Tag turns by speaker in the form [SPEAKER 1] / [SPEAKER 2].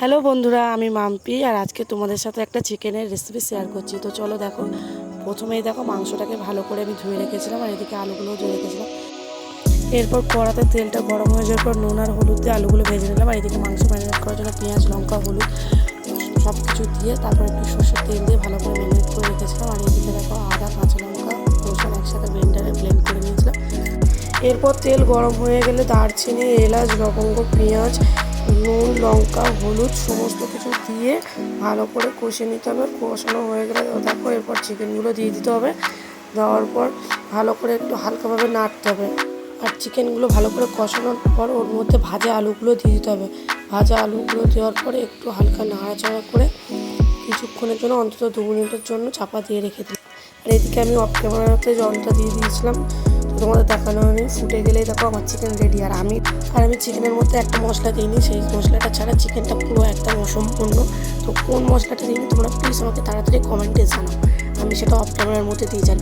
[SPEAKER 1] Hello বন্ধুরা, আমি মাম্পি আর আজকে তোমাদের সাথে একটা চিকেনের রেসিপি শেয়ার করছি। তো চলো দেখো, প্রথমেই দেখো মাংসটাকে ভালো করে আমি ধুয়ে রেখেছিলাম আর এদিকে আলুগুলোও ধুয়ে রেখেছিলাম। এরপর কড়াতে তেলটা গরম হয়ে যাওয়ার পর নুন আর হলুদ দিয়ে আলুগুলো ভেজে নিলাম আর এদিকে মাংস ম্যারিনেট করার জন্য পেঁয়াজ, লঙ্কা, হলুদ সব কিছু দিয়ে তারপর একটু সর্ষের তেল দিয়ে ভালো করে ম্যারিনেট করে রেখেছিলাম আর এদিকে দেখো আদা, কাঁচা লঙ্কা রসুন একসাথে ব্লেন্ডারে ব্লেন্ড করে নিয়েছিলাম। এরপর তেল গরম হয়ে গেলে দারচিনি, এলাচ, লবঙ্গ, পেঁয়াজ নুন, লঙ্কা, হলুদ সমস্ত কিছু দিয়ে ভালো করে কষে নিতে হবে। কষানো হয়ে গেলে দেখো এরপর চিকেনগুলো দিয়ে দিতে হবে। দেওয়ার পর ভালো করে একটু হালকাভাবে নাড়তে হবে। আর চিকেনগুলো ভালো করে কষানোর পর ওর মধ্যে ভাজা আলুগুলো দিয়ে দিতে হবে। ভাজা আলুগুলো দেওয়ার পরে একটু হালকা নাড়াচাড়া করে কিছুক্ষণের জন্য, অন্তত দু মিনিটের জন্য চাপা দিয়ে রেখে দিই আর এদিকে আমি অফ ক্যামেরাতে জলটা দিয়ে দিয়েছিলাম। তোমাদের দেখানো আমি, ফুটে গেলেই দেখো আমার চিকেন রেডি আর আমি আর আমি চিকেনের মধ্যে একটা মশলা দিইনি সেই মশলাটা ছাড়া চিকেনটা পুরো একদম অসম্পূর্ণ। তো কোন মশলাটা দিইনি তোমরা প্লিজ আমাকে তাড়াতাড়ি কমেন্টে জানাও। আমি সেটা অফ ক্যামেরার মধ্যে দিয়ে যান